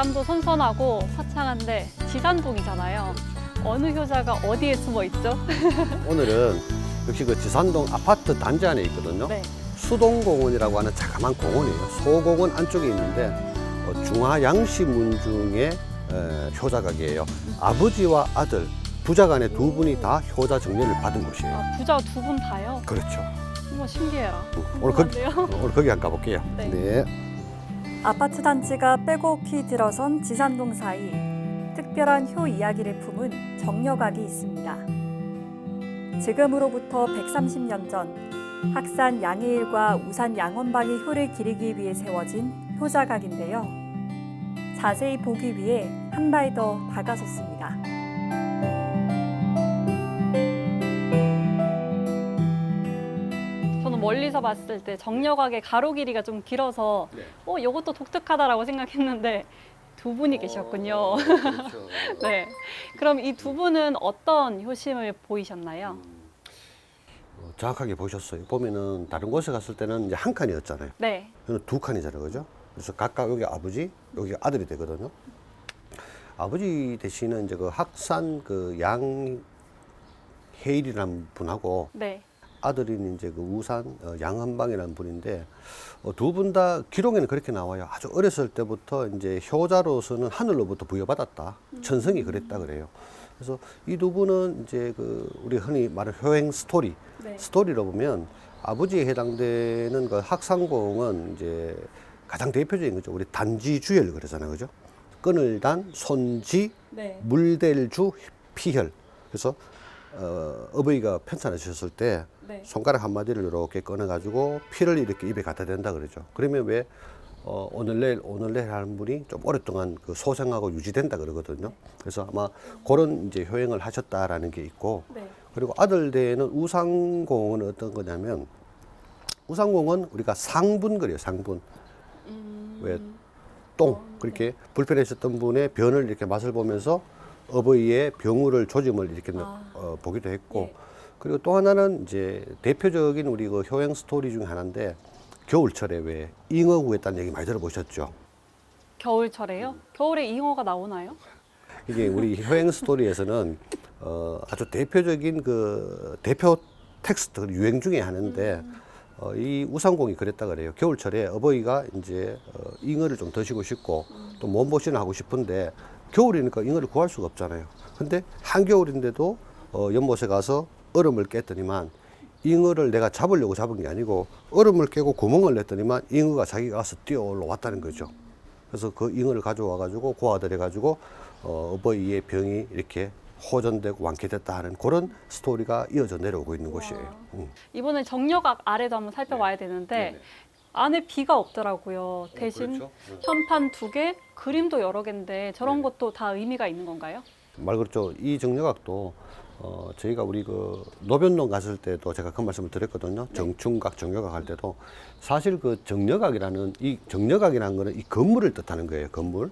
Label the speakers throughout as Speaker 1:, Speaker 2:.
Speaker 1: 바람도 선선하고 화창한데 지산동이잖아요. 어느 효자가 어디에 숨어 있죠?
Speaker 2: 오늘은 역시 그 지산동 아파트 단지 안에 있거든요.
Speaker 1: 네.
Speaker 2: 수동공원이라고 하는 자그마한 공원이에요. 소공원 안쪽에 있는데 어, 중화양시 문중의 에, 효자각이에요. 아버지와 아들 부자 간에 두 분이 다 효자 정년을 받은 곳이에요.
Speaker 1: 아, 부자 두 분 다요.
Speaker 2: 그렇죠.
Speaker 1: 어머 신기해라.
Speaker 2: 오늘 거기,
Speaker 1: 궁금한데요?
Speaker 2: 오늘 거기 한번 가볼게요.
Speaker 1: 네.
Speaker 3: 아파트 단지가 빼곡히 들어선 지산동 사이 특별한 효 이야기를 품은 정려각이 있습니다. 지금으로부터 130년 전 학산 양해일과 우산 양원방의 효를 기리기 위해 세워진 효자각인데요. 자세히 보기 위해 한 발 더 다가섰습니다.
Speaker 1: 멀리서 봤을 때 정력각의 가로 길이가 좀 길어서
Speaker 2: 네.
Speaker 1: 어 이것도 독특하다라고 생각했는데 두 분이 계셨군요.
Speaker 2: 그렇죠.
Speaker 1: 네. 그럼 이 두 분은 어떤 효심을 보이셨나요?
Speaker 2: 어, 정확하게 보셨어요. 보면은 다른 곳에 갔을 때는 이제 한 칸이었잖아요.
Speaker 1: 네.
Speaker 2: 저는 두 칸이잖아요, 그죠? 그래서 각각 여기 아버지, 여기 아들이 되거든요. 아버지 대신에 이제 그 학산 그 양해일이라는 분하고
Speaker 1: 네.
Speaker 2: 아들인 이제 그 우산 어, 양한방이라는 분인데 어, 두분 다 기록에는 그렇게 나와요. 아주 어렸을 때부터 이제 효자로서는 하늘로부터 부여받았다. 천성이 그랬다 그래요. 그래서 이 두 분은 이제 그 우리 흔히 말하는 효행 스토리
Speaker 1: 네.
Speaker 2: 스토리로 보면 아버지에 해당되는 그 학상공은 이제 가장 대표적인 거죠. 우리 단지 주열 그러잖아요, 그죠? 끈을 단 손지
Speaker 1: 네.
Speaker 2: 물댈 주 피혈. 그래서 어, 어버이가 편찮으셨을 때
Speaker 1: 네.
Speaker 2: 손가락 한 마디를 이렇게 꺼내가지고 피를 이렇게 입에 갖다 댄다 그러죠. 그러면 왜 어, 오늘 내일 오늘 내일 하는 분이 좀 오랫동안 그 소생하고 유지된다 그러거든요. 그래서 아마 그런 이제 효행을 하셨다라는 게 있고
Speaker 1: 네.
Speaker 2: 그리고 아들 대에는 우상공은 어떤 거냐면 우상공은 우리가 상분 그래요. 상분
Speaker 1: 음.
Speaker 2: 왜똥 그렇게 불편하셨던 분의 변을 이렇게 맛을 보면서 어버이의 병우를 조짐을 이렇게
Speaker 1: 아.
Speaker 2: 어, 보기도 했고
Speaker 1: 예.
Speaker 2: 그리고 또 하나는 이제 대표적인 우리 그 효행 스토리 중에 하나인데 겨울철에 왜 잉어 구했다는 얘기 많이 들어보셨죠?
Speaker 1: 겨울철에요? 겨울에 잉어가 나오나요?
Speaker 2: 이게 우리 효행 스토리에서는 어, 아주 대표적인 그 대표 텍스트 유행 중에 하는데 어, 이 우상공이 그랬다 그래요. 겨울철에 어버이가 이제 어, 잉어를 좀 드시고 싶고 또 몸보신을 하고 싶은데 겨울이니까 잉어를 구할 수가 없잖아요. 근데 한겨울인데도 어, 연못에 가서 얼음을 깼더니만 잉어를 내가 잡으려고 잡은 게 아니고 얼음을 깨고 구멍을 냈더니만 잉어가 자기가 가서 뛰어 올라왔다는 거죠. 그래서 그 잉어를 가져와 가지고 고아들여 가지고 어, 어버이의 병이 이렇게 호전되고 완쾌됐다 하는 그런 스토리가 이어져 내려오고 있는 곳이에요. 음.
Speaker 1: 이번에 정력각 아래도 한번 살펴봐야 되는데
Speaker 2: 네네.
Speaker 1: 안에 비가 없더라고요. 대신
Speaker 2: 그렇죠. 네.
Speaker 1: 현판 두 개, 그림도 여러 개인데 저런
Speaker 2: 네.
Speaker 1: 것도 다 의미가 있는 건가요?
Speaker 2: 말 그렇죠. 이 정력학도 어, 저희가 우리 그 노변동 갔을 때도 제가 그 말씀을 드렸거든요. 정충각, 정력학 할 때도 사실 그 정력학이라는 이 정력학이라는 거는 이 건물을 뜻하는 거예요. 건물.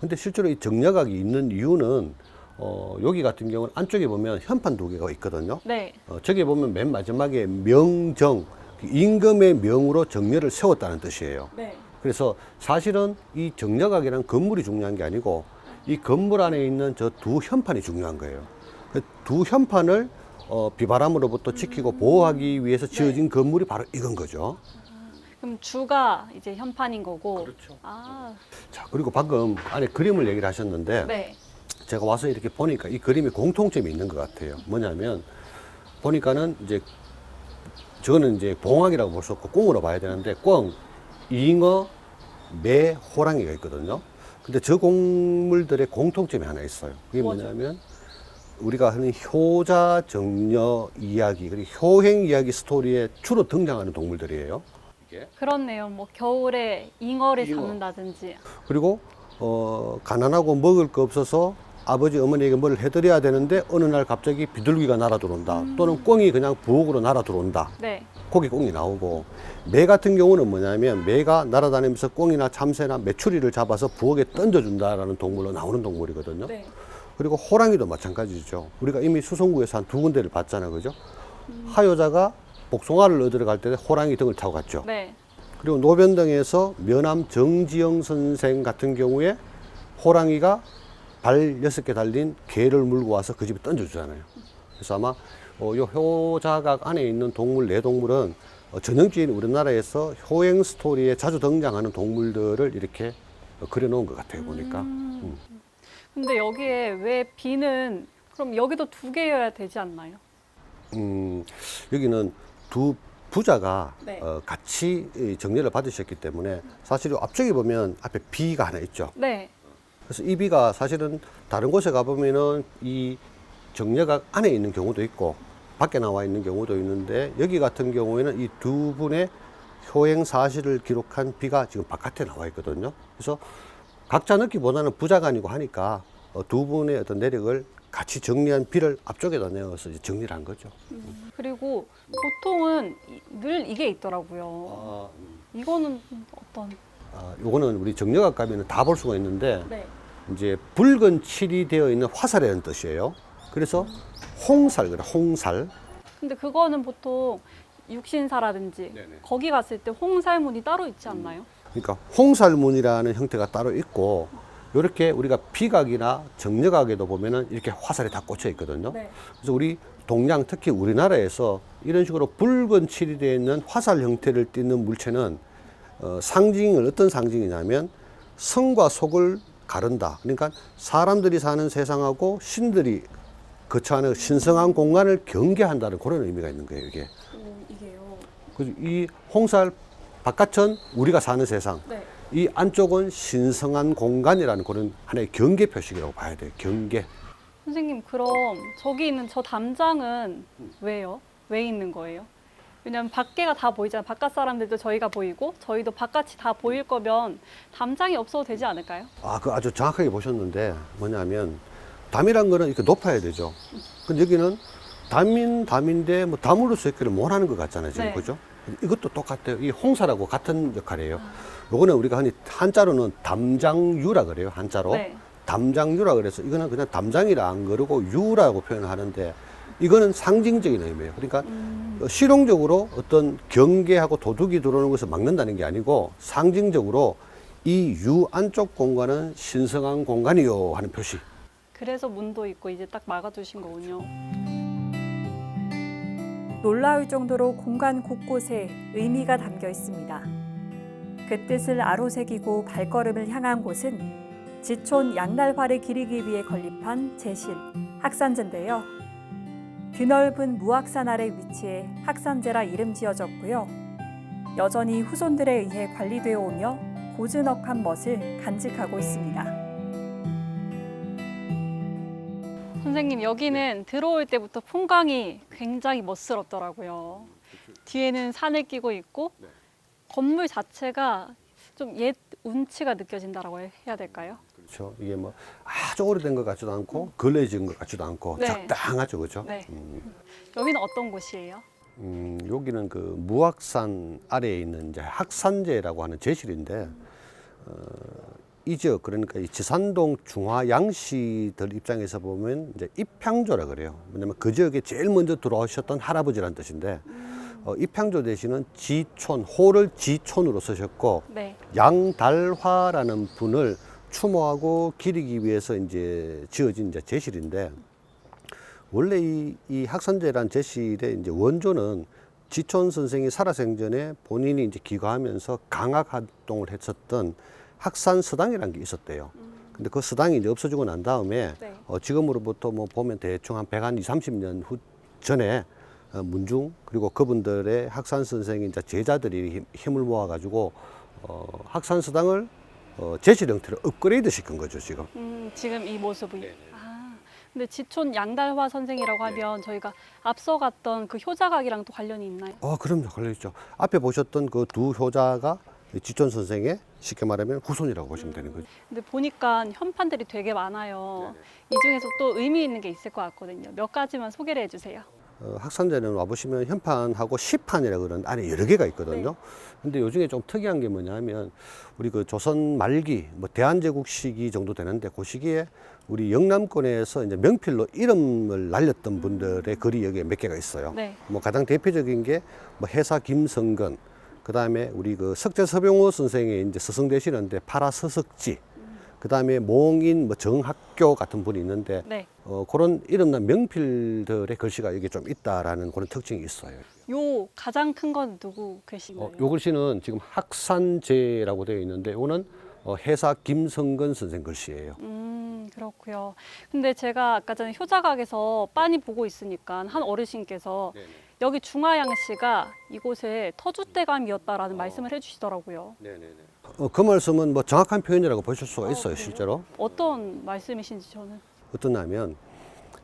Speaker 2: 근데 실제로 이 정력학이 있는 이유는 어, 여기 같은 경우는 안쪽에 보면 현판 두 개가 있거든요.
Speaker 1: 네.
Speaker 2: 어, 저기 보면 맨 마지막에 명정, 그 임금의 명으로 정렬을 세웠다는 뜻이에요.
Speaker 1: 네.
Speaker 2: 그래서 사실은 이 정력학이라는 건물이 중요한 게 아니고 이 건물 안에 있는 저 두 현판이 중요한 거예요. 그두 현판을 어, 비바람으로부터 지키고 보호하기 위해서 지어진 건물이 바로 이건 거죠.
Speaker 1: 그럼 주가 이제 현판인 거고.
Speaker 2: 그렇죠.
Speaker 1: 아,
Speaker 2: 자, 그리고 방금 안에 그림을 얘기를 하셨는데
Speaker 1: 네.
Speaker 2: 제가 와서 이렇게 보니까 이 그림에 공통점이 있는 것 같아요. 뭐냐면 보니까는 이제 저거는 이제 봉황이라고 볼 수 없고 꽁으로 봐야 되는데 꽁, 잉어, 매, 호랑이가 있거든요. 근데 저 곡물들의 공통점이 하나 있어요. 그게
Speaker 1: 뭐죠?
Speaker 2: 뭐냐면 우리가 하는 효자 정려 이야기 그리고 효행 이야기 스토리에 주로 등장하는 동물들이에요. 이게.
Speaker 1: 그렇네요. 뭐 겨울에 잉어를
Speaker 2: 잉어.
Speaker 1: 잡는다든지.
Speaker 2: 그리고 어, 가난하고 먹을 거 없어서 아버지 어머니에게 뭘 해드려야 되는데 어느 날 갑자기 비둘기가 날아 들어온다 또는 꽁이 그냥 부엌으로 날아 들어온다
Speaker 1: 네.
Speaker 2: 거기 꽁이 나오고 매 같은 경우는 뭐냐면 매가 날아다니면서 꽁이나 참새나 메추리를 잡아서 부엌에 던져준다라는 동물로 나오는 동물이거든요
Speaker 1: 네.
Speaker 2: 그리고 호랑이도 마찬가지죠 우리가 이미 수성구에서 한 두 군데를 봤잖아요 그죠 하여자가 복숭아를 얻으러 갈 때 호랑이 등을 타고 갔죠
Speaker 1: 네.
Speaker 2: 그리고 노변동에서 면함 정지영 선생 같은 경우에 호랑이가 발 여섯 개 달린 개를 물고 와서 그 집에 던져주잖아요. 그래서 아마 어, 요 효자각 안에 있는 동물 네 동물은 어, 전형적인 우리나라에서 효행 스토리에 자주 등장하는 동물들을 이렇게 어, 그려놓은 것 같아요 보니까. 음.
Speaker 1: 근데 여기에 왜 비는 그럼 여기도 두 개여야 되지 않나요?
Speaker 2: 음, 여기는 두 부자가
Speaker 1: 네.
Speaker 2: 어, 같이 이 정리를 받으셨기 때문에 사실 앞쪽에 보면 앞에 비가 하나 있죠.
Speaker 1: 네.
Speaker 2: 그래서 이 비가 사실은 다른 곳에 가보면은 이 정려각 안에 있는 경우도 있고 밖에 나와 있는 경우도 있는데 여기 같은 경우에는 이 두 분의 효행 사실을 기록한 비가 지금 바깥에 나와 있거든요. 그래서 각자 넣기보다는 부자가 아니고 하니까 어, 두 분의 어떤 내력을 같이 정리한 비를 앞쪽에다 내어서 이제 정리를 한 거죠.
Speaker 1: 그리고 보통은 이- 늘 이게 있더라고요. 이거는 어떤?
Speaker 2: 아, 요거는 우리 정려각 가면은 다볼 수가 있는데
Speaker 1: 네.
Speaker 2: 이제 붉은 칠이 되어 있는 화살이라는 뜻이에요. 그래서 홍살 그래 홍살.
Speaker 1: 근데 그거는 보통 육신사라든지
Speaker 2: 네네.
Speaker 1: 거기 갔을 때 홍살문이 따로 있지 않나요?
Speaker 2: 그러니까 홍살문이라는 형태가 따로 있고 이렇게 우리가 비각이나 정려각에도 보면은 이렇게 화살이 다 꽂혀 있거든요.
Speaker 1: 네.
Speaker 2: 그래서 우리 동양 특히 우리나라에서 이런 식으로 붉은 칠이 되어 있는 화살 형태를 띠는 물체는 어, 상징을 어떤 상징이냐면 성과 속을 가른다. 그러니까 사람들이 사는 세상하고 신들이 거처하는 신성한 공간을 경계한다는 그런 의미가 있는 거예요. 이게.
Speaker 1: 이게요.
Speaker 2: 그래서 이 홍살 바깥은 우리가 사는 세상,
Speaker 1: 네.
Speaker 2: 이 안쪽은 신성한 공간이라는 그런 하나의 경계 표식이라고 봐야 돼요. 경계.
Speaker 1: 선생님 그럼 저기 있는 저 담장은 왜요? 왜 있는 거예요? 왜냐면 밖에가 다 보이잖아요. 바깥 사람들도 저희가 보이고 저희도 바깥이 다 보일 거면 담장이 없어도 되지 않을까요?
Speaker 2: 아, 그 아주 정확하게 보셨는데 뭐냐면 담이란 거는 이렇게 높아야 되죠. 근데 여기는 담인 담인데 뭐 담으로 쓰기를 못 하는 것 같잖아요. 지금
Speaker 1: 네.
Speaker 2: 그죠? 이것도 똑같아요. 이 홍사라고 같은 역할이에요. 요거는 우리가 흔히 한자로는 담장유라 그래요. 한자로.
Speaker 1: 네.
Speaker 2: 담장유라 그래서 이거는 그냥 담장이라 안 그러고 유라고 표현을 하는데 이거는 상징적인 의미예요. 그러니까 어, 실용적으로 어떤 경계하고 도둑이 들어오는 것을 막는다는 게 아니고 상징적으로 이 유 안쪽 공간은 신성한 공간이요 하는 표시.
Speaker 1: 그래서 문도 있고 이제 딱 막아두신 거군요.
Speaker 3: 놀라울 정도로 공간 곳곳에 의미가 담겨 있습니다. 그 뜻을 아로새기고 발걸음을 향한 곳은 지촌 양날화를 기리기 위해 건립한 제실 학산제인데요. 드넓은 무악산 아래 위치해 학산제라 이름 지어졌고요. 여전히 후손들에 의해 관리되어 오며 고즈넉한 멋을 간직하고 있습니다.
Speaker 1: 선생님 여기는 들어올 때부터 풍광이 굉장히 멋스럽더라고요. 뒤에는 산을 끼고 있고 건물 자체가 좀 옛 운치가 느껴진다라고 해야 될까요?
Speaker 2: 그렇죠. 이게 뭐 아주 오래된 것 같지도 않고 걸레 지은 것 같지도 않고
Speaker 1: 네.
Speaker 2: 적당하죠. 그렇죠?
Speaker 1: 네.
Speaker 2: 음,
Speaker 1: 여기는 어떤 곳이에요?
Speaker 2: 음, 여기는 그 무악산 아래에 있는 이제 학산제라고 하는 제실인데 어, 이 지역 그러니까 이 지산동 중화 양씨들 입장에서 보면 이제 입향조라 그래요. 왜냐면 그 지역에 제일 먼저 들어오셨던 할아버지란 뜻인데 어, 입향조 대신은 지촌 호를 지촌으로 쓰셨고
Speaker 1: 네.
Speaker 2: 양달화라는 분을 추모하고 기리기 위해서 이제 지어진 이제 제실인데 원래 이, 이 학산제란 제실의 이제 원조는 지촌 선생이 살아생전에 본인이 이제 기거하면서 강학 활동을 했었던 학산 서당이라는 게 있었대요. 근데 그 서당이 이제 없어지고 난 다음에
Speaker 1: 네.
Speaker 2: 어, 지금으로부터 뭐 보면 대충 한 100한 2, 30년 후 전에 어, 문중 그리고 그분들의 학산 선생이 이제 제자들이 힘- 힘을 모아 가지고 어, 학산 서당을 어, 제실 형태로 업그레이드 시킨 거죠 지금.
Speaker 1: 음, 지금 이 모습이. 아, 근데 지촌 양달화 선생이라고 하면 저희가 앞서 갔던 그 효자각이랑 또 관련이 있나요?
Speaker 2: 어, 그럼요 걸려 있죠. 앞에 보셨던 그 두 효자가 지촌 선생의 쉽게 말하면 후손이라고 보시면 되는 거죠.
Speaker 1: 근데 보니까 현판들이 되게 많아요. 이 중에서 또 의미 있는 게 있을 것 같거든요. 몇 가지만 소개를 해주세요.
Speaker 2: 어, 학산제는 와보시면 현판하고 시판이라 그런 안에 여러 개가 있거든요. 근데 요 중에 좀 특이한 게 뭐냐면 우리 그 조선 말기 뭐 대한제국 시기 정도 되는데 그 시기에 우리 영남권에서 이제 명필로 이름을 날렸던 분들의 글이 여기에 몇 개가 있어요.
Speaker 1: 네.
Speaker 2: 뭐 가장 대표적인 게 뭐 해사 김성근, 그 다음에 우리 그 석재 서병호 선생의 이제 스승 되시는데 파라서석지, 그 다음에 몽인 뭐 정학교 같은 분이 있는데
Speaker 1: 네.
Speaker 2: 어, 그런 이름난 명필들의 글씨가 여기 좀 있다라는 그런 특징이 있어요.
Speaker 1: 요 가장 큰 건 누구 글씨인가요?
Speaker 2: 어, 요 글씨는 지금 학산제라고 되어 있는데 이거는 어, 해사 김성근 선생 글씨예요.
Speaker 1: 음, 그렇고요. 근데 제가 아까 전에 효자각에서 빤히 보고 있으니까 한 어르신께서 여기 중화양 씨가 이곳에 터줏대감이었다라는 말씀을 해주시더라고요.
Speaker 2: 어, 그 말씀은 뭐 정확한 표현이라고 보실 수가
Speaker 1: 어,
Speaker 2: 있어요,
Speaker 1: 그래요?
Speaker 2: 실제로.
Speaker 1: 어떤 말씀이신지 저는
Speaker 2: 어떠냐면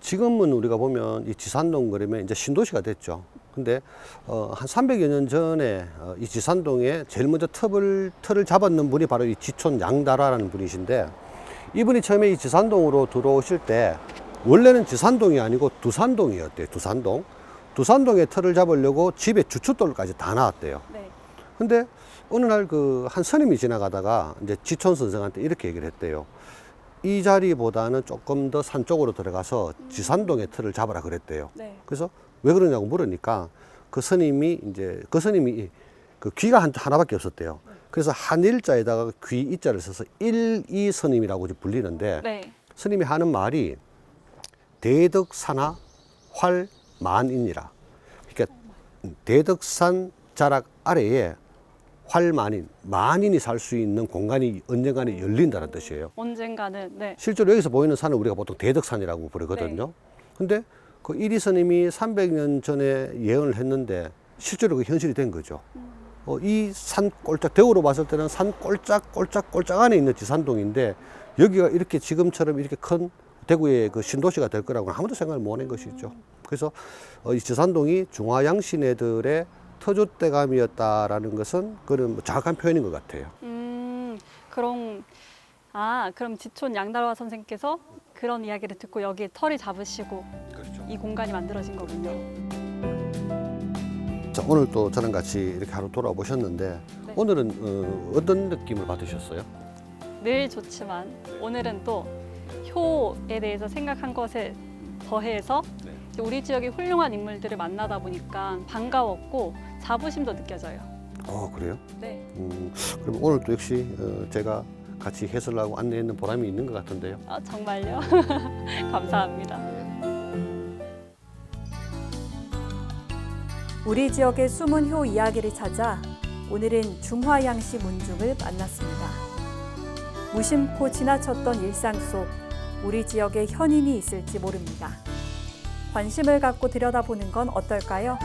Speaker 2: 지금은 우리가 보면 이 지산동 그러면 이제 신도시가 됐죠. 근데 어, 한 300여 년 전에 어, 이 지산동에 제일 먼저 톱을 틀을 잡았는 분이 바로 이 지촌 양다라라는 분이신데 이분이 처음에 이 지산동으로 들어오실 때 원래는 지산동이 아니고 두산동이었대요. 두산동. 두산동에 틀을 잡으려고 집에 주춧돌까지 다 나왔대요.
Speaker 1: 네.
Speaker 2: 근데 어느 날 그한 스님이 지나가다가 이제 지촌 선생한테 이렇게 얘기를 했대요. 이 자리보다는 조금 더 산 쪽으로 들어가서 지산동의 틀을 잡아라 그랬대요.
Speaker 1: 네.
Speaker 2: 그래서 왜 그러냐고 물으니까 그 스님이 이제 그 스님이 그 귀가 한, 하나밖에 없었대요. 그래서 한일자에다가 귀 이자를 써서 일이 스님이라고 불리는데
Speaker 1: 네.
Speaker 2: 스님이 하는 말이 대덕산하 활만인이라. 그러니까 대덕산 자락 아래에 활만인, 만인이 살 수 있는 공간이 언젠가는 열린다는 뜻이에요.
Speaker 1: 언젠가는 네.
Speaker 2: 실제로 여기서 보이는 산을 우리가 보통 대덕산이라고 부르거든요. 근데 그 이리 스님이 300년 전에 예언을 했는데 실제로 그 현실이 된 거죠. 어, 이 산 꼴짝, 대우로 봤을 때는 산 꼴짝, 꼴짝, 꼴짝 안에 있는 지산동인데 여기가 이렇게 지금처럼 이렇게 큰 대구의 그 신도시가 될 거라고는 아무도 생각을 못 한 것이죠. 그래서 어, 이 지산동이 중화양 시내들의 터줏대감이었다라는 것은 그런 뭐 정확한 표현인 것 같아요.
Speaker 1: 음, 그럼 아, 그럼 지촌 양달화 선생께서 그런 이야기를 듣고 여기에 털이 잡으시고
Speaker 2: 그렇죠.
Speaker 1: 이 공간이 만들어진 거군요.
Speaker 2: 자, 오늘 또 저랑 같이 이렇게 하루 돌아보셨는데
Speaker 1: 네.
Speaker 2: 오늘은 어, 어떤 느낌을 받으셨어요?
Speaker 1: 늘 좋지만 오늘은 또 효에 대해서 생각한 것에 더해서
Speaker 2: 네.
Speaker 1: 우리 지역의 훌륭한 인물들을 만나다 보니까 반가웠고 자부심도 느껴져요.
Speaker 2: 어 그래요?
Speaker 1: 네.
Speaker 2: 음, 그럼 오늘 또 역시 어, 제가 같이 해설하고 안내했는 보람이 있는 것 같은데요.
Speaker 1: 아, 정말요? 감사합니다.
Speaker 3: 우리 지역의 숨은 효 이야기를 찾아 오늘은 중화양시 문중을 만났습니다. 무심코 지나쳤던 일상 속 우리 지역에 현인이 있을지 모릅니다. 관심을 갖고 들여다보는 건 어떨까요?